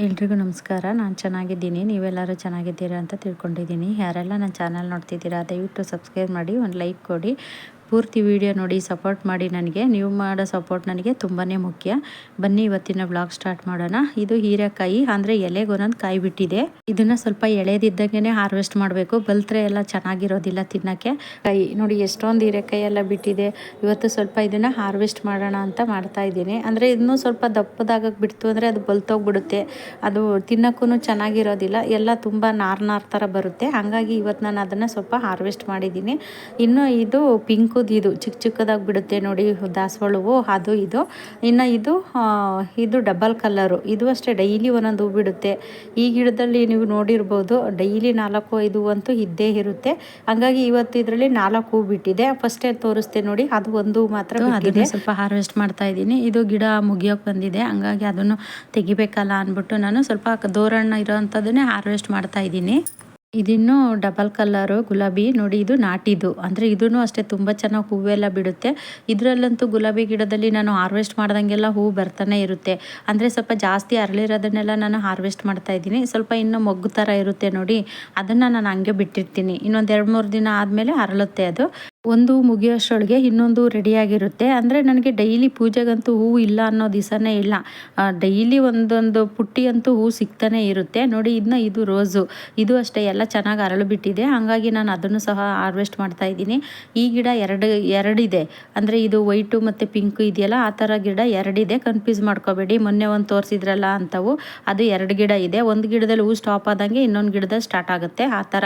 ಎಲ್ರಿಗೂ ನಮಸ್ಕಾರ. ನಾನು ಚೆನ್ನಾಗಿದ್ದೀನಿ. ನೀವೆಲ್ಲರೂ ಚೆನ್ನಾಗಿದ್ದೀರಾ ಅಂತ ತಿಳ್ಕೊಂಡಿದ್ದೀನಿ. ಯಾರೆಲ್ಲ ನನ್ನ ಚಾನಲ್ ನೋಡ್ತಿದ್ದೀರಾ, ದಯವಿಟ್ಟು ಸಬ್ಸ್ಕ್ರೈಬ್ ಮಾಡಿ, ಒಂದು ಲೈಕ್ ಕೊಡಿ. ಪೂರ್ತಿ ವಿಡಿಯೋ ನೋಡಿ ಸಪೋರ್ಟ್ ಮಾಡಿ ನನಗೆ. ನೀವು ಮಾಡೋ ಸಪೋರ್ಟ್ ನನಗೆ ತುಂಬಾ ಮುಖ್ಯ. ಬನ್ನಿ ಇವತ್ತಿನ ಬ್ಲಾಗ್ ಸ್ಟಾರ್ಟ್ ಮಾಡೋಣ. ಇದು ಹೀರೆಕಾಯಿ, ಅಂದರೆ ಎಲೆಗೊಂದೊಂದು ಕಾಯಿ ಬಿಟ್ಟಿದೆ. ಇದನ್ನು ಸ್ವಲ್ಪ ಎಳೆದಿದ್ದಾಗೇ ಹಾರ್ವೆಸ್ಟ್ ಮಾಡಬೇಕು. ಬಲ್ತ್ರೆ ಎಲ್ಲ ಚೆನ್ನಾಗಿರೋದಿಲ್ಲ ತಿನ್ನೋಕ್ಕೆ. ಕಾಯಿ, ನೋಡಿ ಎಷ್ಟೊಂದು ಹೀರೆಕಾಯಿ ಎಲ್ಲ ಬಿಟ್ಟಿದೆ. ಇವತ್ತು ಸ್ವಲ್ಪ ಇದನ್ನು ಹಾರ್ವೆಸ್ಟ್ ಮಾಡೋಣ ಅಂತ ಮಾಡ್ತಾ ಇದ್ದೀನಿ. ಅಂದರೆ ಇನ್ನೂ ಸ್ವಲ್ಪ ದಪ್ಪದಾಗ ಬಿಡ್ತು ಅಂದರೆ ಅದು ಬಲ್ತೋಗ್ಬಿಡುತ್ತೆ. ಅದು ತಿನ್ನೋಕ್ಕೂ ಚೆನ್ನಾಗಿರೋದಿಲ್ಲ. ಎಲ್ಲ ತುಂಬ ನಾರ್ ನಾರ್ ಥರ ಬರುತ್ತೆ. ಹಾಗಾಗಿ ಇವತ್ತು ನಾನು ಅದನ್ನು ಸ್ವಲ್ಪ ಹಾರ್ವೆಸ್ಟ್ ಮಾಡಿದ್ದೀನಿ. ಇನ್ನು ಇದು ಪಿಂಕು ಇದು ಚಿಕ್ಕ ಚಿಕ್ಕದಾಗಿ ಬಿಡುತ್ತೆ ನೋಡಿ ದಾಸವಾಳವು ಅದು ಇದು. ಇನ್ನು ಇದು ಇದು ಡಬಲ್ ಕಲರು ಇದು ಅಷ್ಟೇ ಡೈಲಿ ಒಂದೊಂದು ಹೂ ಬಿಡುತ್ತೆ. ಈ ಗಿಡದಲ್ಲಿ ನೀವು ನೋಡಿರ್ಬೋದು ಡೈಲಿ ನಾಲ್ಕು ಐದು ಅಂತೂ ಇದ್ದೇ ಇರುತ್ತೆ. ಹಂಗಾಗಿ ಇವತ್ತು ಇದರಲ್ಲಿ ನಾಲ್ಕು ಹೂ ಬಿಟ್ಟಿದೆ. ಫಸ್ಟೇ ತೋರಿಸ್ತೆ ನೋಡಿ ಅದು ಒಂದು ಮಾತ್ರ ಅದನ್ನೇ ಸ್ವಲ್ಪ ಹಾರ್ವೆಸ್ಟ್ ಮಾಡ್ತಾ ಇದ್ದೀನಿ. ಇದು ಗಿಡ ಮುಗಿಯೋಕೆ ಬಂದಿದೆ. ಹಂಗಾಗಿ ಅದನ್ನು ತೆಗಿಬೇಕಲ್ಲ ಅಂದ್ಬಿಟ್ಟು ನಾನು ಸ್ವಲ್ಪ ದೋರಣ್ಣ ಇರೋವಂಥದ್ದನ್ನೇ ಹಾರ್ವೆಸ್ಟ್ ಮಾಡ್ತಾ ಇದ್ದೀನಿ. ಇದಿನ್ನು ಡಬಲ್ ಕಲ್ಲರು ಗುಲಾಬಿ. ನೋಡಿ, ಇದು ನಾಟಿದು ಅಂದರೆ ಇದೂ ಅಷ್ಟೇ ತುಂಬ ಚೆನ್ನಾಗಿ ಹೂವೆಲ್ಲ ಬಿಡುತ್ತೆ. ಇದರಲ್ಲಂತೂ ಗುಲಾಬಿ ಗಿಡದಲ್ಲಿ ನಾನು ಹಾರ್ವೆಸ್ಟ್ ಮಾಡ್ದಂಗೆಲ್ಲ ಹೂವು ಬರ್ತಾನೆ ಇರುತ್ತೆ. ಅಂದರೆ ಸ್ವಲ್ಪ ಜಾಸ್ತಿ ಅರಳಿರೋದನ್ನೆಲ್ಲ ನಾನು ಹಾರ್ವೆಸ್ಟ್ ಮಾಡ್ತಾ ಇದ್ದೀನಿ. ಸ್ವಲ್ಪ ಇನ್ನು ಮೊಗ್ಗು ಥರ ಇರುತ್ತೆ ನೋಡಿ. ಅದನ್ನು ನಾನು ಹಂಗೆ ಬಿಟ್ಟಿರ್ತೀನಿ. ಇನ್ನೊಂದು ಎರಡು ಮೂರು ದಿನ ಆದಮೇಲೆ ಅರಳುತ್ತೆ ಅದು. ಒಂದು ಮುಗಿಯೋಷ್ಟೊಳಗೆ ಇನ್ನೊಂದು ರೆಡಿಯಾಗಿರುತ್ತೆ. ಅಂದರೆ ನನಗೆ ಡೈಲಿ ಪೂಜೆಗಂತೂ ಹೂವು ಇಲ್ಲ ಅನ್ನೋ ದಿವಸನೇ ಇಲ್ಲ. ಡೈಲಿ ಒಂದೊಂದು ಪುಟ್ಟಿ ಅಂತೂ ಹೂ ಸಿಗ್ತಾನೆ ಇರುತ್ತೆ. ನೋಡಿ ಇದನ್ನ ಇದು ರೋಸು. ಇದು ಅಷ್ಟೇ, ಎಲ್ಲ ಚೆನ್ನಾಗಿ ಅರಳು ಬಿಟ್ಟಿದೆ. ಹಾಗಾಗಿ ನಾನು ಅದನ್ನು ಸಹ ಹಾರ್ವೆಸ್ಟ್ ಮಾಡ್ತಾ ಇದ್ದೀನಿ. ಈ ಗಿಡ ಎರಡು, ಎರಡಿದೆ. ಅಂದರೆ ಇದು ವೈಟು ಮತ್ತು ಪಿಂಕು ಇದೆಯಲ್ಲ, ಆ ಥರ ಗಿಡ ಎರಡಿದೆ. ಕನ್ಫ್ಯೂಸ್ ಮಾಡ್ಕೋಬೇಡಿ. ಮೊನ್ನೆ ಒಂದು ತೋರಿಸಿದ್ರಲ್ಲ ಅಂತವು. ಅದು ಎರಡು ಗಿಡ ಇದೆ. ಒಂದು ಗಿಡದಲ್ಲಿ ಹೂ ಸ್ಟಾಪ್ ಆದಂಗೆ ಇನ್ನೊಂದು ಗಿಡದಲ್ಲಿ ಸ್ಟಾರ್ಟ್ ಆಗುತ್ತೆ. ಆ ಥರ.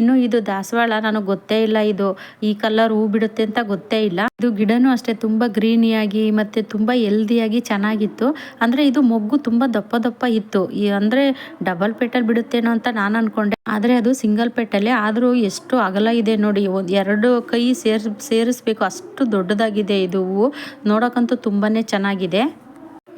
ಇನ್ನು ಇದು ದಾಸವಾಳ, ನನಗೆ ಗೊತ್ತೇ ಇಲ್ಲ ಇದು. ಈ ಹೂ ಬಿಡುತ್ತೆ ಅಂತ ಗೊತ್ತೇ ಇಲ್ಲ. ಇದು ಗಿಡನೂ ಅಷ್ಟೇ ತುಂಬಾ ಗ್ರೀನಿಯಾಗಿ ಮತ್ತೆ ತುಂಬಾ ಹೆಲ್ದಿಯಾಗಿ ಚೆನ್ನಾಗಿತ್ತು. ಅಂದ್ರೆ ಇದು ಮೊಗ್ಗು ತುಂಬಾ ದಪ್ಪ ದಪ್ಪ ಇತ್ತು. ಅಂದ್ರೆ ಡಬಲ್ ಪೆಟಲ್ ಬಿಡುತ್ತೇನೋ ಅಂತ ನಾನು ಅನ್ಕೊಂಡೆ. ಆದ್ರೆ ಅದು ಸಿಂಗಲ್ ಪೆಟಲ್ಲೇ ಆದ್ರೂ ಎಷ್ಟು ಅಗಲ ಇದೆ ನೋಡಿ. ಎರಡು ಕೈ ಸೇರ್ ಸೇರಿಸ್ಬೇಕು. ಅಷ್ಟು ದೊಡ್ಡದಾಗಿದೆ ಇದು ಹೂವು ನೋಡೋಕ್ಕಂತೂ ತುಂಬಾನೇ ಚೆನ್ನಾಗಿದೆ.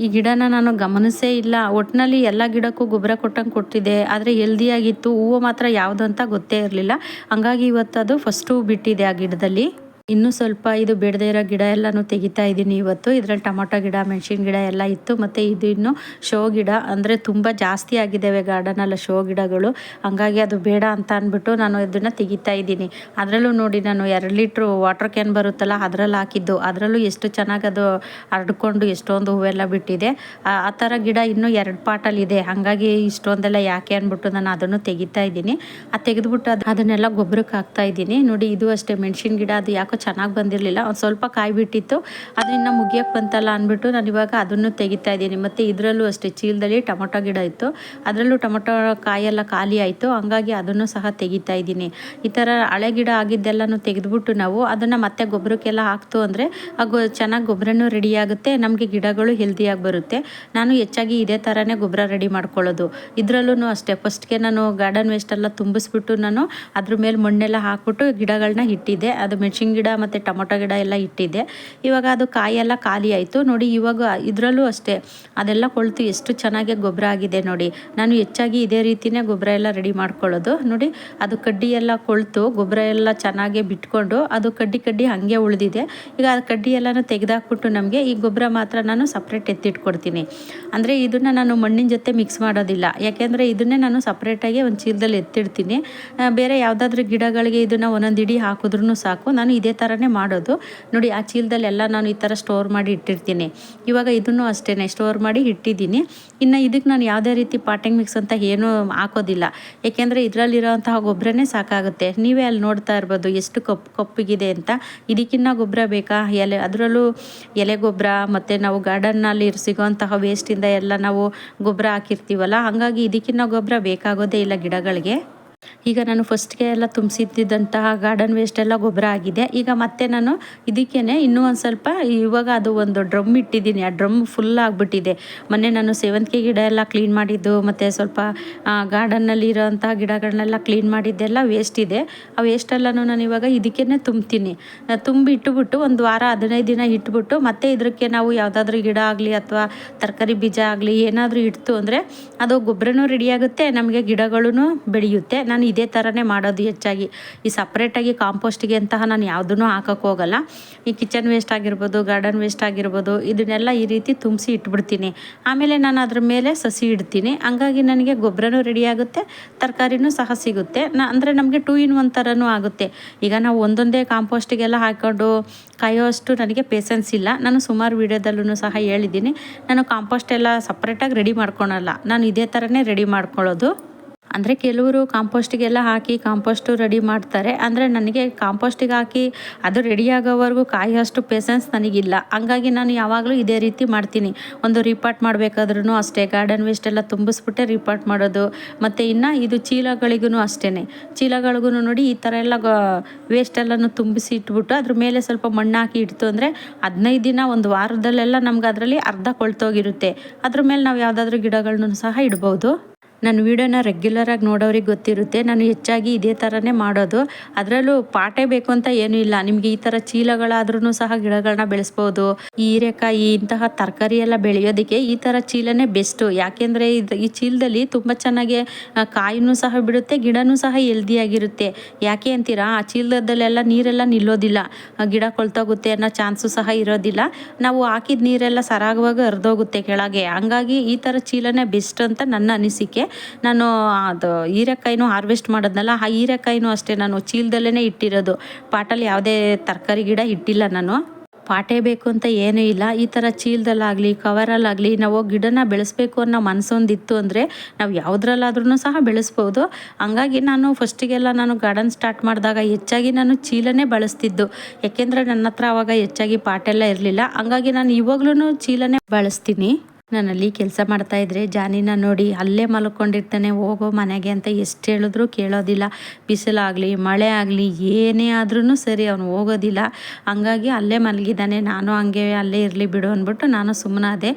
ಈ ಗಿಡನ ನಾನು ಗಮನಿಸೇ ಇಲ್ಲ. ಒಟ್ಟಿನಲ್ಲಿ ಎಲ್ಲ ಗಿಡಕ್ಕೂ ಗೊಬ್ಬರ ಕೊಟ್ಟಂಗೆ ಕೊಟ್ಟಿದೆ. ಆದರೆ ಹೆಲ್ದಿಯಾಗಿತ್ತು ಹೂವು ಮಾತ್ರ ಯಾವುದು ಅಂತ ಗೊತ್ತೇ ಇರಲಿಲ್ಲ. ಹಂಗಾಗಿ ಇವತ್ತು ಅದು ಫಸ್ಟು ಬಿಟ್ಟಿದೆ ಆ ಗಿಡದಲ್ಲಿ. ಇನ್ನೂ ಸ್ವಲ್ಪ ಇದು ಬೆಳೆದೇ ಇರೋ ಗಿಡ ಎಲ್ಲನೂ ತೆಗಿತಾ ಇದ್ದೀನಿ ಇವತ್ತು. ಇದರಲ್ಲಿ ಟೊಮೊಟೊ ಗಿಡ, ಮೆಣಸಿನ ಗಿಡ ಎಲ್ಲ ಇತ್ತು. ಮತ್ತು ಇದು ಇನ್ನು ಶೋ ಗಿಡ. ಅಂದರೆ ತುಂಬ ಜಾಸ್ತಿ ಆಗಿದ್ದಾವೆ ಗಾರ್ಡನಲ್ಲ ಶೋ ಗಿಡಗಳು. ಹಂಗಾಗಿ ಅದು ಬೇಡ ಅಂತ ಅಂದ್ಬಿಟ್ಟು ನಾನು ಇದನ್ನು ತೆಗಿತಾ ಇದ್ದೀನಿ. ಅದರಲ್ಲೂ ನೋಡಿ ನಾನು ಎರಡು ಲೀಟ್ರು ವಾಟರ್ ಕ್ಯಾನ್ ಬರುತ್ತಲ್ಲ, ಅದರಲ್ಲಿ ಹಾಕಿದ್ದು. ಅದರಲ್ಲೂ ಎಷ್ಟು ಚೆನ್ನಾಗಿ ಅದು ಹರಡ್ಕೊಂಡು ಎಷ್ಟೊಂದು ಹೂವೆಲ್ಲ ಬಿಟ್ಟಿದೆ. ಆ ಥರ ಗಿಡ ಇನ್ನೂ ಎರಡು ಪಾಟಲ್ಲಿದೆ ಹಾಗಾಗಿ ಇಷ್ಟೊಂದೆಲ್ಲ ಯಾಕೆ ಅಂದ್ಬಿಟ್ಟು ನಾನು ಅದನ್ನು ತೆಗಿತಾ ಇದ್ದೀನಿ. ಆ ತೆಗೆದುಬಿಟ್ಟು ಅದು ಅದನ್ನೆಲ್ಲ ಗೊಬ್ಬರಕ್ಕೆ ಹಾಕ್ತಾ ಇದ್ದೀನಿ. ನೋಡಿ ಇದು ಅಷ್ಟೇ ಮೆಣಸಿನ ಗಿಡ, ಅದು ಯಾಕೋ ಚೆನ್ನಾಗಿ ಬಂದಿರಲಿಲ್ಲ. ಒಂದು ಸ್ವಲ್ಪ ಕಾಯಿ ಬಿಟ್ಟಿತ್ತು. ಅದನ್ನ ಮುಗಿಯೋಕ್ಕೆ ಬಂತಲ್ಲ ಅಂದ್ಬಿಟ್ಟು ನಾನು ಇವಾಗ ಅದನ್ನು ತೆಗಿತಾ ಇದ್ದೀನಿ. ಮತ್ತು ಇದರಲ್ಲೂ ಅಷ್ಟೇ, ಚೀಲದಲ್ಲಿ ಟೊಮೊಟೊ ಗಿಡ ಇತ್ತು. ಅದರಲ್ಲೂ ಟೊಮೊಟೊ ಕಾಯೆಲ್ಲ ಖಾಲಿ ಆಯಿತು. ಹಂಗಾಗಿ ಅದನ್ನು ಸಹ ತೆಗಿತಾ ಇದ್ದೀನಿ. ಈ ಥರ ಹಳೆ ಗಿಡ ಆಗಿದ್ದೆಲ್ಲನೂ ತೆಗೆದುಬಿಟ್ಟು ನಾವು ಅದನ್ನು ಮತ್ತೆ ಗೊಬ್ಬರಕ್ಕೆಲ್ಲ ಹಾಕ್ತು ಅಂದರೆ ಗೊ ಚೆನ್ನಾಗಿ ಗೊಬ್ಬರನೂ ರೆಡಿಯಾಗುತ್ತೆ ನಮಗೆ ಗಿಡಗಳು ಹೆಲ್ದಿಯಾಗಿ ಬರುತ್ತೆ. ನಾನು ಹೆಚ್ಚಾಗಿ ಇದೇ ಥರನೇ ಗೊಬ್ಬರ ರೆಡಿ ಮಾಡ್ಕೊಳ್ಳೋದು. ಇದರಲ್ಲೂ ಅಷ್ಟೇ ಫಸ್ಟ್ಗೆ ನಾನು ಗಾರ್ಡನ್ ವೇಸ್ಟೆಲ್ಲ ತುಂಬಿಸ್ಬಿಟ್ಟು ನಾನು ಅದ್ರ ಮೇಲೆ ಮಣ್ಣೆಲ್ಲ ಹಾಕ್ಬಿಟ್ಟು ಗಿಡಗಳನ್ನ ಇಟ್ಟಿದ್ದೆ. ಅದು ಮೆಣಸಿನ ಮತ್ತು ಟೊಮೊಟೊ ಗಿಡ ಎಲ್ಲ ಇಟ್ಟಿದ್ದೆ. ಇವಾಗ ಅದು ಕಾಯೆಲ್ಲ ಖಾಲಿ ಆಯಿತು. ನೋಡಿ, ಇವಾಗ ಇದರಲ್ಲೂ ಅಷ್ಟೇ. ಅದೆಲ್ಲ ಕೊಳ್ತು. ಎಷ್ಟು ಚೆನ್ನಾಗಿ ಗೊಬ್ಬರ ಆಗಿದೆ ನೋಡಿ. ನಾನು ಹೆಚ್ಚಾಗಿ ಇದೇ ರೀತಿಯೇ ಗೊಬ್ಬರ ಎಲ್ಲ ರೆಡಿ ಮಾಡ್ಕೊಳ್ಳೋದು. ನೋಡಿ, ಅದು ಕಡ್ಡಿ ಎಲ್ಲ ಕೊಳ್ತು. ಗೊಬ್ಬರ ಎಲ್ಲ ಚೆನ್ನಾಗಿ ಬಿಟ್ಕೊಂಡು ಅದು ಕಡ್ಡಿ ಕಡ್ಡಿ ಹಾಗೆ ಉಳಿದಿದೆ. ಈಗ ಆ ಕಡ್ಡಿ ಎಲ್ಲನೂ ತೆಗೆದಾಕ್ಬಿಟ್ಟು ನಮಗೆ ಈ ಗೊಬ್ಬರ ಮಾತ್ರ ನಾನು ಸಪ್ರೇಟ್ ಎತ್ತಿಟ್ಕೊಡ್ತೀನಿ. ಅಂದರೆ ಇದನ್ನು ನಾನು ಮಣ್ಣಿನ ಜೊತೆ ಮಿಕ್ಸ್ ಮಾಡೋದಿಲ್ಲ. ಯಾಕೆಂದರೆ ಇದನ್ನೇ ನಾನು ಸಪ್ರೇಟಾಗಿ ಒಂದು ಚೀಲದಲ್ಲಿ ಎತ್ತಿಡ್ತೀನಿ. ಬೇರೆ ಯಾವುದಾದ್ರೂ ಗಿಡಗಳಿಗೆ ಇದನ್ನು ಒಂದೊಂದು ಇಡಿ ಹಾಕಿದ್ರೂ ಸಾಕು. ನಾನು ಇದೇ ಥರನೇ ಮಾಡೋದು. ನೋಡಿ, ಆ ಚೀಲದಲ್ಲಿ ಎಲ್ಲ ನಾನು ಈ ಥರ ಸ್ಟೋರ್ ಮಾಡಿ ಇಟ್ಟಿರ್ತೀನಿ. ಇವಾಗ ಇದನ್ನು ಅಷ್ಟೇ ಸ್ಟೋರ್ ಮಾಡಿ ಇಟ್ಟಿದ್ದೀನಿ. ಇನ್ನು ಇದಕ್ಕೆ ನಾನು ಯಾವುದೇ ರೀತಿ ಪಾಟಿಂಗ್ ಮಿಕ್ಸ್ ಅಂತ ಏನೂ ಹಾಕೋದಿಲ್ಲ. ಏಕೆಂದರೆ ಇದರಲ್ಲಿರೋಂತಹ ಗೊಬ್ಬರನೇ ಸಾಕಾಗುತ್ತೆ. ನೀವೇ ಅಲ್ಲಿ ನೋಡ್ತಾ ಇರ್ಬೋದು ಎಷ್ಟು ಕಪ್, ಕಪ್ಪಿಗಿದೆ ಅಂತ. ಇದಕ್ಕಿನ್ನ ಗೊಬ್ಬರ ಬೇಕಾ? ಎಲೆ, ಅದರಲ್ಲೂ ಎಲೆ ಗೊಬ್ಬರ, ಮತ್ತು ನಾವು ಗಾರ್ಡನ್ನಲ್ಲಿ ಸಿಗೋಂತಹ ವೇಸ್ಟಿಂದ ಎಲ್ಲ ನಾವು ಗೊಬ್ಬರ ಹಾಕಿರ್ತೀವಲ್ಲ, ಹಾಗಾಗಿ ಇದಕ್ಕಿನ್ನ ಗೊಬ್ಬರ ಬೇಕಾಗೋದೇ ಇಲ್ಲ ಗಿಡಗಳಿಗೆ. ಈಗ ನಾನು ಫಸ್ಟ್ಗೆ ಎಲ್ಲ ತುಂಬಿಸಿದ್ದಂತಹ ಗಾರ್ಡನ್ ವೇಸ್ಟ್ ಎಲ್ಲ ಗೊಬ್ಬರ ಆಗಿದೆ. ಈಗ ಮತ್ತೆ ನಾನು ಇದಕ್ಕೇನೆ ಇನ್ನೂ ಒಂದು ಸ್ವಲ್ಪ, ಇವಾಗ ಅದು ಒಂದು ಡ್ರಮ್ ಇಟ್ಟಿದ್ದೀನಿ. ಆ ಡ್ರಮ್ ಫುಲ್ ಆಗಿಬಿಟ್ಟಿದೆ. ಮೊನ್ನೆ ನಾನು ಸೇವಂತಿಗೆ ಗಿಡ ಎಲ್ಲ ಕ್ಲೀನ್ ಮಾಡಿದ್ದು, ಮತ್ತು ಸ್ವಲ್ಪ ಗಾರ್ಡನ್ನಲ್ಲಿ ಇರೋಂಥ ಗಿಡಗಳನ್ನೆಲ್ಲ ಕ್ಲೀನ್ ಮಾಡಿದ್ದೆಲ್ಲ ವೇಸ್ಟ್ ಇದೆ. ಆ ವೇಸ್ಟೆಲ್ಲನೂ ನಾನು ಇವಾಗ ಇದಕ್ಕೇ ತುಂಬ್ತೀನಿ. ತುಂಬಿ ಇಟ್ಟುಬಿಟ್ಟು ಒಂದು ವಾರ, ಹದಿನೈದು ದಿನ ಇಟ್ಬಿಟ್ಟು ಮತ್ತೆ ಇದಕ್ಕೆ ನಾವು ಯಾವುದಾದ್ರೂ ಗಿಡ ಆಗಲಿ ಅಥವಾ ತರಕಾರಿ ಬೀಜ ಆಗಲಿ ಏನಾದರೂ ಇಡ್ತು ಅಂದರೆ ಅದು ಗೊಬ್ಬರನೂ ರೆಡಿಯಾಗುತ್ತೆ ನಮಗೆ ಗಿಡಗಳೂ ಬೆಳೆಯುತ್ತೆ. ನಾನು ಇದೇ ಥರನೇ ಮಾಡೋದು ಹೆಚ್ಚಾಗಿ. ಈ ಸಪ್ರೇಟಾಗಿ ಕಾಂಪೋಸ್ಟಿಗೆ ಅಂತಹ ನಾನು ಯಾವುದೂ ಹಾಕೋಕ್ಕೆ ಹೋಗಲ್ಲ. ಈ ಕಿಚನ್ ವೇಸ್ಟ್ ಆಗಿರ್ಬೋದು ಗಾರ್ಡನ್ ವೇಸ್ಟ್ ಆಗಿರ್ಬೋದು, ಇದನ್ನೆಲ್ಲ ಈ ರೀತಿ ತುಂಬಿಸಿ ಇಟ್ಬಿಡ್ತೀನಿ. ಆಮೇಲೆ ನಾನು ಅದ್ರ ಮೇಲೆ ಸಸಿ ಇಡ್ತೀನಿ. ಹಂಗಾಗಿ ನನಗೆ ಗೊಬ್ಬರನೂ ರೆಡಿ ಆಗುತ್ತೆ, ತರಕಾರಿನೂ ಸಹ ಸಿಗುತ್ತೆ. ನಾ, ಅಂದರೆ ನಮಗೆ ಟೂ ಇನ್ ಒನ್ ಥರನೂ ಆಗುತ್ತೆ. ಈಗ ನಾವು ಒಂದೊಂದೇ ಕಾಂಪೋಸ್ಟಿಗೆಲ್ಲ ಹಾಕ್ಕೊಂಡು ಕಾಯೋಷ್ಟು ನನಗೆ ಪೇಸೆನ್ಸ್ ಇಲ್ಲ. ನಾನು ಸುಮಾರು ವೀಡಿಯೋದಲ್ಲೂ ಸಹ ಹೇಳಿದ್ದೀನಿ. ನಾನು ಕಾಂಪೋಸ್ಟ್ ಎಲ್ಲ ಸಪ್ರೇಟಾಗಿ ರೆಡಿ ಮಾಡ್ಕೊಳಲ್ಲ. ನಾನು ಇದೇ ಥರನೇ ರೆಡಿ ಮಾಡ್ಕೊಳ್ಳೋದು. ಅಂದರೆ ಕೆಲವರು ಕಾಂಪೋಸ್ಟಿಗೆಲ್ಲ ಹಾಕಿ ಕಾಂಪೋಸ್ಟು ರೆಡಿ ಮಾಡ್ತಾರೆ. ಅಂದರೆ ನನಗೆ ಕಾಂಪೋಸ್ಟಿಗೆ ಹಾಕಿ ಅದು ರೆಡಿ ಆಗೋವರೆಗೂ ಕಾಯೋಷ್ಟು ಪೇಸೆನ್ಸ್ ನನಗಿಲ್ಲ. ಹಂಗಾಗಿ ನಾನು ಯಾವಾಗಲೂ ಇದೇ ರೀತಿ ಮಾಡ್ತೀನಿ. ಒಂದು ರಿಪಾರ್ಟ್ ಮಾಡಬೇಕಾದ್ರೂ ಅಷ್ಟೇ. ಗಾರ್ಡನ್ ವೇಸ್ಟ್ ಎಲ್ಲ ತುಂಬಿಸ್ಬಿಟ್ಟೆ ರಿಪಾರ್ಟ್ ಮಾಡೋದು. ಮತ್ತು ಇನ್ನು ಇದು ಚೀಲಗಳಿಗೂ ಅಷ್ಟೇ ಚೀಲಗಳಿಗೂ ನೋಡಿ ಈ ಥರ ಎಲ್ಲ ವೇಸ್ಟ್ ಎಲ್ಲನೂ ತುಂಬಿಸಿ ಇಟ್ಬಿಟ್ಟು ಅದ್ರ ಮೇಲೆ ಸ್ವಲ್ಪ ಮಣ್ಣು ಹಾಕಿ ಇಡ್ತು ಅಂದರೆ ಹದಿನೈದು ದಿನ ಒಂದು ವಾರದಲ್ಲೆಲ್ಲ ನಮ್ಗೆ ಅದರಲ್ಲಿ ಅರ್ಧ ಕೊಳ್ತೋಗಿರುತ್ತೆ. ಅದ್ರ ಮೇಲೆ ನಾವು ಯಾವುದಾದ್ರೂ ಗಿಡಗಳನ್ನೂ ಸಹ ಇಡ್ಬೋದು. ನನ್ನ ವೀಡಿಯೋನ ರೆಗ್ಯುಲರಾಗಿ ನೋಡೋರಿಗೆ ಗೊತ್ತಿರುತ್ತೆ. ನಾನು ಹೆಚ್ಚಾಗಿ ಇದೇ ಥರನೇ ಮಾಡೋದು. ಅದರಲ್ಲೂ ಪಾಟೆ ಬೇಕು ಅಂತ ಏನೂ ಇಲ್ಲ. ನಿಮಗೆ ಈ ಥರ ಚೀಲಗಳಾದ್ರೂ ಸಹ ಗಿಡಗಳನ್ನ ಬೆಳೆಸ್ಬೋದು. ಹೀರೆಕಾಯಿ, ಇಂತಹ ತರಕಾರಿ ಎಲ್ಲ ಬೆಳೆಯೋದಕ್ಕೆ ಈ ಥರ ಚೀಲನೇ ಬೆಸ್ಟು ಯಾಕೆಂದರೆ ಇದು ಈ ಚೀಲದಲ್ಲಿ ತುಂಬ ಚೆನ್ನಾಗಿ ಕಾಯಿನೂ ಸಹ ಬಿಡುತ್ತೆ, ಗಿಡನೂ ಸಹ ಹೆಲ್ದಿಯಾಗಿರುತ್ತೆ ಯಾಕೆ ಅಂತೀರಾ? ಆ ಚೀಲದಲ್ಲೆಲ್ಲ ನೀರೆಲ್ಲ ನಿಲ್ಲೋದಿಲ್ಲ. ಗಿಡ ಕೊಳ್ತೋಗುತ್ತೆ ಅನ್ನೋ ಚಾನ್ಸು ಸಹ ಇರೋದಿಲ್ಲ. ನಾವು ಹಾಕಿದ ನೀರೆಲ್ಲ ಸರಾಗವಾಗಿ ಹರಿದೋಗುತ್ತೆ ಕೆಳಗೆ. ಹಂಗಾಗಿ ಈ ಥರ ಚೀಲನೇ ಬೆಸ್ಟ್ ಅಂತ ನನ್ನ ಅನಿಸಿಕೆ. ನಾನು ಅದು ಹೀರೆಕಾಯಿನೂ ಹಾರ್ವೆಸ್ಟ್ ಮಾಡೋದ್ನಲ್ಲ, ಆ ಹೀರೆಕಾಯಿನೂ ಅಷ್ಟೇ ನಾನು ಚೀಲದಲ್ಲೇ ಇಟ್ಟಿರೋದು. ಪಾಟಲ್ಲಿ ಯಾವುದೇ ತರಕಾರಿ ಗಿಡ ಇಟ್ಟಿಲ್ಲ ನಾನು. ಪಾಟೆ ಬೇಕು ಅಂತ ಏನೂ ಇಲ್ಲ. ಈ ಥರ ಚೀಲದಲ್ಲಾಗಲಿ, ಕವರಲ್ಲಾಗಲಿ, ನಾವು ಗಿಡನ ಬೆಳೆಸ್ಬೇಕು ಅನ್ನೋ ಮನಸ್ಸೊಂದಿತ್ತು ಅಂದರೆ ನಾವು ಯಾವುದ್ರಲ್ಲಾದ್ರೂ ಸಹ ಬೆಳೆಸ್ಬೋದು. ಹಂಗಾಗಿ ನಾನು ಫಸ್ಟಿಗೆಲ್ಲ ನಾನು ಗಾರ್ಡನ್ ಸ್ಟಾರ್ಟ್ ಮಾಡಿದಾಗ ಹೆಚ್ಚಾಗಿ ನಾನು ಚೀಲನೇ ಬಳಸ್ತಿದ್ದು. ಯಾಕೆಂದರೆ ನನ್ನ ಹತ್ರ ಅವಾಗ ಹೆಚ್ಚಾಗಿ ಪಾಟೆಲ್ಲ ಇರಲಿಲ್ಲ. ಹಂಗಾಗಿ ನಾನು ಇವಾಗ್ಲೂ ಚೀಲನೇ ಬಳಸ್ತೀನಿ. ನಾನು ಅಲ್ಲಿ ಕೆಲಸ ಮಾಡ್ತಾ ಇದ್ರೆ ಜಾನಿನ ನೋಡಿ ಅಲ್ಲೇ ಮಲ್ಕೊಂಡಿರ್ತಾನೆ, ಹೋಗೋ ಮನೆಗೆ ಅಂತ ಎಷ್ಟು ಹೇಳಿದ್ರು ಕೇಳೋದಿಲ್ಲ. ಬಿಸಿಲಾಗಲಿ ಮಳೆ ಆಗಲಿ ಏನೇ ಆದ್ರೂ ಸರಿ ಅವನು ಹೋಗೋದಿಲ್ಲ. ಹಂಗಾಗಿ ಅಲ್ಲೇ ಮಲಗಿದ್ದಾನೆ, ನಾನು ಹಂಗೆ ಅಲ್ಲೇ ಇರಲಿ ಬಿಡು ಅಂದ್ಬಿಟ್ಟು ನಾನು ಸುಮ್ಮನಾದೆ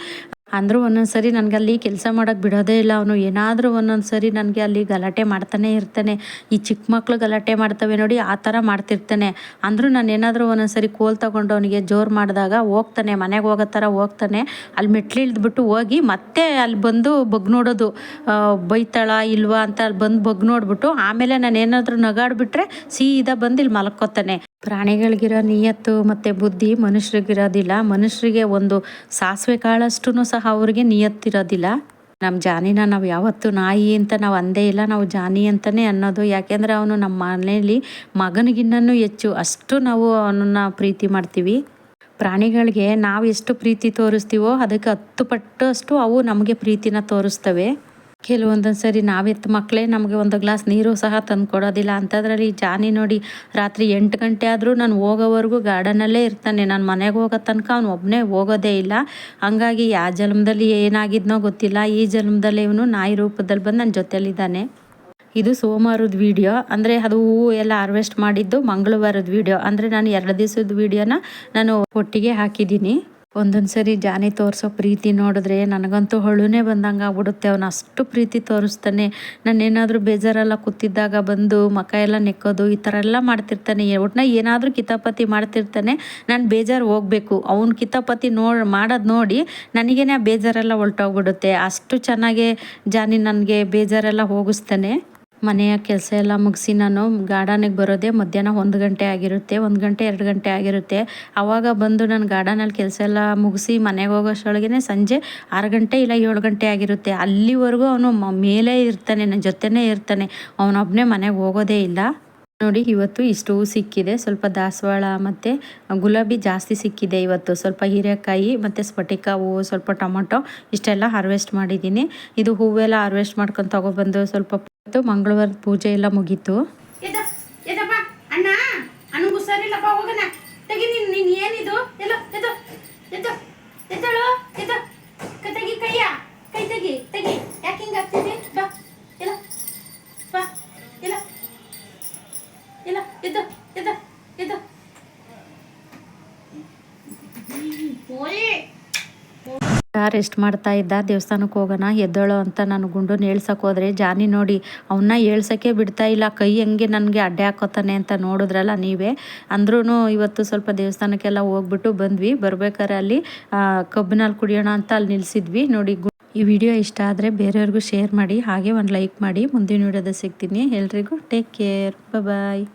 ಅಂದರೂ ಒಂದೊಂದು ಸರಿ ನನಗೆ ಅಲ್ಲಿ ಕೆಲಸ ಮಾಡೋಕ್ಕೆ ಬಿಡೋದೇ ಇಲ್ಲ ಅವನು. ಏನಾದರೂ ಒಂದೊಂದು ಸರಿ ನನಗೆ ಅಲ್ಲಿ ಗಲಾಟೆ ಮಾಡ್ತಾನೆ ಇರ್ತಾನೆ. ಈ ಚಿಕ್ಕ ಮಕ್ಕಳು ಗಲಾಟೆ ಮಾಡ್ತವೆ ನೋಡಿ ಆ ಥರ ಮಾಡ್ತಿರ್ತಾನೆ. ಅಂದರೂ ನಾನು ಏನಾದರೂ ಒಂದೊಂದು ಸರಿ ಕೋಲ್ ತಗೊಂಡು ಅವನಿಗೆ ಜೋರು ಮಾಡಿದಾಗ ಹೋಗ್ತಾನೆ, ಮನೆಗೆ ಹೋಗೋ ಥರ ಹೋಗ್ತಾನೆ. ಅಲ್ಲಿ ಮೆಟ್ಲು ಇಳಿದ್ಬಿಟ್ಟು ಹೋಗಿ ಮತ್ತೆ ಅಲ್ಲಿ ಬಂದು ಬಗ್ ನೋಡೋದು. ಬೈತಾಳ ಇಲ್ವಾ ಅಂತ ಅಲ್ಲಿ ಬಂದು ಬಗ್ ನೋಡಿಬಿಟ್ಟು ಆಮೇಲೆ ನಾನು ಏನಾದರೂ ನಗಾಡ್ಬಿಟ್ರೆ ಸೀದಾ ಬಂದು ಇಲ್ಲಿ ಮಲ್ಕೋತಾನೆ. ಪ್ರಾಣಿಗಳಿಗಿರೋ ನಿಯತ್ತು ಮತ್ತು ಬುದ್ಧಿ ಮನುಷ್ಯರಿಗಿರೋದಿಲ್ಲ. ಮನುಷ್ಯರಿಗೆ ಒಂದು ಸಾಸಿವೆ ಕಾಳಷ್ಟು ಸಹ ಅವ್ರಿಗೆ ನಿಯತ್ತಿರೋದಿಲ್ಲ. ನಮ್ಮ ಜಾನಿನ ನಾವು ಯಾವತ್ತೂ ನಾಯಿ ಅಂತ ನಾವು ಅಂದೇ ಇಲ್ಲ. ನಾವು ಜಾನಿ ಅಂತಲೇ ಅನ್ನೋದು. ಯಾಕೆಂದರೆ ಅವನು ನಮ್ಮ ಮನೆಯಲ್ಲಿ ಮಗನಿಗಿನ್ನೂ ಹೆಚ್ಚು. ಅಷ್ಟು ನಾವು ಅವನನ್ನು ಪ್ರೀತಿ ಮಾಡ್ತೀವಿ. ಪ್ರಾಣಿಗಳಿಗೆ ನಾವು ಎಷ್ಟು ಪ್ರೀತಿ ತೋರಿಸ್ತೀವೋ ಅದಕ್ಕೆ ಹತ್ತು ಪಟ್ಟಷ್ಟು ಅವು ನಮಗೆ ಪ್ರೀತಿನ ತೋರಿಸ್ತವೆ. ಕೆಲವೊಂದೊಂದು ಸರಿ ನಾವೆತ್ತು ಮಕ್ಕಳೇ ನಮಗೆ ಒಂದು ಗ್ಲಾಸ್ ನೀರು ಸಹ ತಂದು ಕೊಡೋದಿಲ್ಲ. ಅಂಥದ್ರಲ್ಲಿ ಜಾನಿ ನೋಡಿ ರಾತ್ರಿ ಎಂಟು ಗಂಟೆ ಆದರೂ ನಾನು ಹೋಗೋವರೆಗೂ ಗಾರ್ಡನಲ್ಲೇ ಇರ್ತಾನೆ. ನಾನು ಮನೆಗೆ ಹೋಗೋ ತನಕ ಅವನು ಒಬ್ಬನೇ ಹೋಗೋದೇ ಇಲ್ಲ. ಹಂಗಾಗಿ ಆ ಜನ್ಮದಲ್ಲಿ ಏನಾಗಿದ್ನೋ ಗೊತ್ತಿಲ್ಲ. ಈ ಜನ್ಮದಲ್ಲಿ ಇವನು ನಾಯಿ ರೂಪದಲ್ಲಿ ಬಂದು ನನ್ನ ಜೊತೆಯಲ್ಲಿದ್ದಾನೆ ಇದು ಸೋಮವಾರದ ವಿಡಿಯೋ. ಅಂದರೆ ಅದು ಹೂವು ಎಲ್ಲ ಹಾರ್ವೆಸ್ಟ್ ಮಾಡಿದ್ದು ಮಂಗಳವಾರದ ವಿಡಿಯೋ. ಅಂದರೆ ನಾನು ಎರಡು ದಿವಸದ ವಿಡಿಯೋನ ನಾನು ಒಟ್ಟಿಗೆ ಹಾಕಿದ್ದೀನಿ. ಒಂದೊಂದು ಸರಿ ಜಾನಿ ತೋರಿಸೋ ಪ್ರೀತಿ ನೋಡಿದ್ರೆ ನನಗಂತೂ ಹೊಳುನೇ ಬಂದಂಗೆ ಆಗ್ಬಿಡುತ್ತೆ. ಅವನು ಅಷ್ಟು ಪ್ರೀತಿ ತೋರಿಸ್ತಾನೆ. ನಾನು ಏನಾದರೂ ಬೇಜಾರೆಲ್ಲ ಕೂತಿದ್ದಾಗ ಬಂದು ಮಕ ಎಲ್ಲ ನೆಕ್ಕೋದು, ಈ ಥರ ಎಲ್ಲ ಮಾಡ್ತಿರ್ತಾನೆ. ಒಟ್ಟಿನ ಏನಾದರೂ ಕಿತಾಪತಿ ಮಾಡ್ತಿರ್ತಾನೆ. ನಾನು ಬೇಜಾರು ಹೋಗಬೇಕು. ಅವ್ನ ಕಿತಾಪತಿ ನೋಡಿ, ಮಾಡೋದು ನೋಡಿ ನನಗೇನೆ ಆ ಬೇಜಾರೆಲ್ಲ ಹೊಲ್ಟೋಗ್ಬಿಡುತ್ತೆ ಅಷ್ಟು ಚೆನ್ನಾಗೆ ಜಾನಿ ನನಗೆ ಬೇಜಾರೆಲ್ಲ ಹೋಗಿಸ್ತಾನೆ. ಮನೆಯ ಕೆಲಸ ಎಲ್ಲ ಮುಗಿಸಿ ನಾನು ಗಾರ್ಡನಿಗೆ ಬರೋದೇ ಮಧ್ಯಾಹ್ನ ಒಂದು ಗಂಟೆ ಆಗಿರುತ್ತೆ, ಒಂದು ಗಂಟೆ, ಎರಡು ಗಂಟೆ ಆಗಿರುತ್ತೆ. ಆವಾಗ ಬಂದು ನಾನು ಗಾರ್ಡನಲ್ಲಿ ಕೆಲಸ ಎಲ್ಲ ಮುಗಿಸಿ ಮನೆಗೆ ಹೋಗೋಷ್ಟೊಳಗೇ ಸಂಜೆ ಆರು ಗಂಟೆ ಇಲ್ಲ ಏಳು ಗಂಟೆ ಆಗಿರುತ್ತೆ. ಅಲ್ಲಿವರೆಗೂ ಅವನು ಮೇಲೆ ಇರ್ತಾನೆ, ನನ್ನ ಜೊತೆನೇ ಇರ್ತಾನೆ. ಅವನೊಬ್ಬನೇ ಮನೆಗೆ ಹೋಗೋದೇ ಇಲ್ಲ. ನೋಡಿ, ಇವತ್ತು ಇಷ್ಟು ಹೂ ಸಿಕ್ಕಿದೆ. ಸ್ವಲ್ಪ ದಾಸವಾಳ ಮತ್ತು ಗುಲಾಬಿ ಜಾಸ್ತಿ ಸಿಕ್ಕಿದೆ ಇವತ್ತು. ಸ್ವಲ್ಪ ಹೀರೆಕಾಯಿ ಮತ್ತು ಸ್ಫಟಿಕ ಹೂವು ಸ್ವಲ್ಪ ಟೊಮೊಟೊ, ಇಷ್ಟೆಲ್ಲ ಹಾರ್ವೆಸ್ಟ್ ಮಾಡಿದ್ದೀನಿ. ಇದು ಹೂವೆಲ್ಲ ಹಾರ್ವೆಸ್ಟ್ ಮಾಡ್ಕೊಂಡು ತೊಗೊಬಂದು ಸ್ವಲ್ಪ ಹೊತ್ತು ಮಂಗಳವಾರ ಪೂಜೆ ಎಲ್ಲ ಮುಗೀತು. ಅಣ್ಣ, ಅಣ್ಣಂಗೆ ಹುಷಾರಿಲ್ಲಪ್ಪ ಹೋಗೋಣ. ತೆಗಿ ನೀನು ನೀನು ಏನಿದು? ಎಲ್ಲ ಎದ ಎದ ಎದ್ದಳು ಎದ ಕೈ ತೆಗಿ ಕೈಯ ಕೈ ತೆಗಿ. ರೆಸ್ಟ್ ಮಾಡ್ತಾ ಇದ್ದ, ದೇವಸ್ಥಾನಕ್ಕೆ ಹೋಗೋಣ, ಎದ್ದೋಳು ಅಂತ ನಾನು ಗುಂಡು ಏಳ್ಸಕ್ಕೆ ಹೋದ್ರೆ, ಜಾನಿ ನೋಡಿ ಅವನ್ನ ಏಳ್ಸೋಕ್ಕೆ ಬಿಡ್ತಾ ಇಲ್ಲ, ಕೈ ಹೆಂಗೆ ನನಗೆ ಅಡ್ಡೆ ಹಾಕೋತಾನೆ ಅಂತ ನೋಡಿದ್ರಲ್ಲ ನೀವೇ. ಅಂದ್ರೂ ಇವತ್ತು ಸ್ವಲ್ಪ ದೇವಸ್ಥಾನಕ್ಕೆಲ್ಲ ಹೋಗ್ಬಿಟ್ಟು ಬಂದ್ವಿ, ಬರ್ಬೇಕಾದ್ರೆ ಅಲ್ಲಿ ಕಬ್ಬಿನಲ್ಲಿ ಕುಡಿಯೋಣ ಅಂತ ಅಲ್ಲಿ ನಿಲ್ಸಿದ್ವಿ. ನೋಡಿ ಈ ವಿಡಿಯೋ ಇಷ್ಟ ಆದರೆ ಬೇರೆಯವ್ರಿಗೂ ಶೇರ್ ಮಾಡಿ, ಹಾಗೆ ಒಂದು ಲೈಕ್ ಮಾಡಿ, ಮುಂದಿನ ವಿಡಿಯೋದ ಸಿಗ್ತೀನಿ. ಎಲ್ರಿಗೂ ಟೇಕ್ ಕೇರ್ ಬಾಯ್